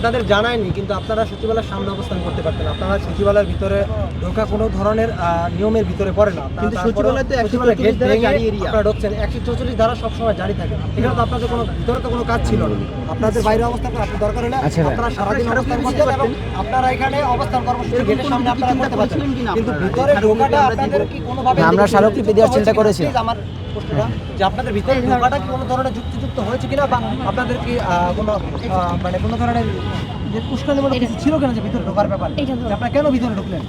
আপনাদের জানায়নি কিন্তু আপনারা সচিবালয়ের সামনে অবস্থান করতে পারতেন। আপনারা সচিবালয়ের ভিতরে ঢোকা কোনো ধরনের নিয়মের ভিতরে পড়ে না। কিন্তু সচিবালয় তো সচিবালয় গেট ভেঙে আপনারা ঢুকছেন। একশো চৌচল্লিশ ধারা সবসময় জারি থাকে। এখানে তো আপনাদের কোনো ভিতরে তো কোনো কাজ ছিল না। আপনাদের বাইরে অবস্থান করে আপনার দরকার হলে আচ্ছা আপনারা সারাদিন আপনারা অবস্থান করতে দিতে আপনারা এখানে অবস্থান কর্মসূচি গেটের সামনে আপনারা করতে পারছেন। কিন্তু ভিতরে ঢোকাটা আমরা আপনাদের কি কোনোভাবে হ্যাঁ, আমরা স্মারকলিপি দেওয়ার চিন্তা করেছি। আমার প্রশ্নটা যে আপনাদের ভিতরে ঢোকাটা কি কোনো ধরনের যুক্তিযুক্ত হয়েছে কিনা বা আপনাদের কি কোনো মানে কোনো ধরনের যে উস্কানিমূলক কিছু ছিল কিনা যে ভিতরে ঢোকার ব্যাপারে? আপনারা কেন ভিতরে ঢুকলেন?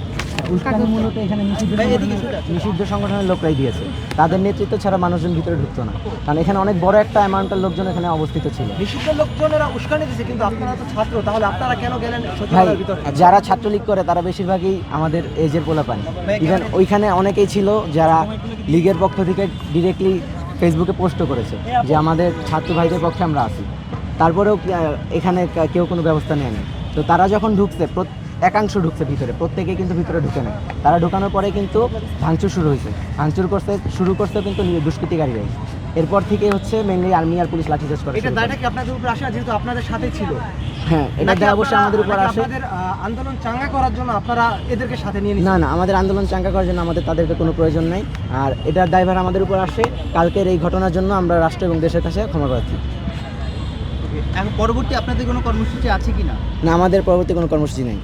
উস্কানি এখানে নিষিদ্ধ সংগঠনের- নিষিদ্ধ সংগঠনের লোকরাই দিয়েছে। তাদের নেতৃত্ব ছাড়া মানুষজন ভিতরে ঢুকতো না। কারণ এখানে অনেক বড় একটা অ্যামাউন্টের লোকজন এখানে অবস্থিত ছিল। নিষিদ্ধ লোকজনেরা উস্কানি দিছে কিন্তু আপনারা তো ছাত্র তাহলে আপনারা কেন গেলেন যারা ছাত্রলীগ করে তারা বেশিরভাগই আমাদের এজের পোলাপান। ইভেন ওইখানে অনেকেই ছিল যারা লীগের পক্ষ থেকে ডিরেক্টলি ফেসবুকে পোস্টও করেছে যে আমাদের ছাত্র ভাইদের পক্ষে আমরা আছি। তারপরেও এখানে কেউ কোনো ব্যবস্থা নেয়নি তো তারা যখন ঢুকছে একাংশ ঢুকছে ভিতরে প্রত্যেকে কিন্তু ভিতরে ঢুকে নেয় তারা ঢুকানোর পরে কিন্তু ভাঙচুর শুরু হয়েছে। ভাঙচুর করতে শুরু করতে কিন্তু নি- দুষ্কৃতিকারীরাই এরপর থেকে হচ্ছে মেনলি আর্মি আর পুলিশ লাঠিচার্জ করে এটা দায়টা কি আপনাদের উপর আসে? যেহেতু আপনাদের সাথে ছিল। হ্যাঁ এটা অবশ্যই আমাদের উপর আসে। আপনাদের আন্দোলন চাঙ্গা করার জন্য আপনারা এদেরকে সাথে নিয়ে না না আমাদের আন্দোলন চাঙ্গা করার জন্য আমাদের তাদেরকে কোনো প্রয়োজন নাই। আর এটার দায়ভার আমাদের উপর আসে। কালকের এই ঘটনার জন্য আমরা রাষ্ট্র এবং দেশের কাছে ক্ষমা প্রার্থী। এখন পরবর্তী আপনাদের কোনো কর্মসূচি আছে কিনা? না আমাদের পরবর্তী কোনো কর্মসূচি নেই।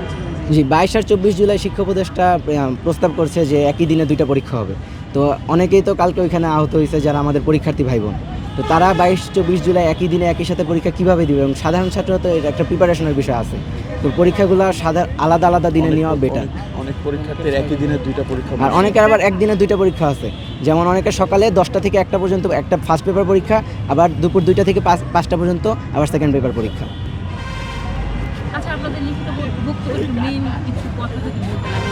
বলছিলেন জি বাইশ আর চব্বিশ জুলাই শিক্ষা উপদেষ্টা প্রস্তাব করছে যে একই দিনে দুইটা পরীক্ষা হবে। তো অনেকেই তো কালকে ওইখানে আহত হয়েছে যারা আমাদের পরীক্ষার্থী ভাই বোন। তো তারা বাইশ চব্বিশ জুলাই একই দিনে একই সাথে পরীক্ষা কীভাবে দিবে? এবং সাধারণ ছাত্র তো এর একটা প্রিপারেশনের বিষয় আছে। তো পরীক্ষাগুলো সাদা আলাদা আলাদা দিনে নেওয়া বেটার অনেক পরীক্ষার্থীর একই দিনে দুইটা পরীক্ষা আর অনেকের আবার একদিনে দুইটা পরীক্ষা আছে। যেমন অনেকে সকালে দশটা থেকে একটা পর্যন্ত একটা ফার্স্ট পেপার পরীক্ষা আবার দুপুর দুইটা থেকে পাঁচ পাঁচটা পর্যন্ত আবার সেকেন্ড পেপার পরীক্ষা। আচ্ছা আপনাদের লিখিত বক্তব্য মেইন কিছু কথা যদি বলতেন আমি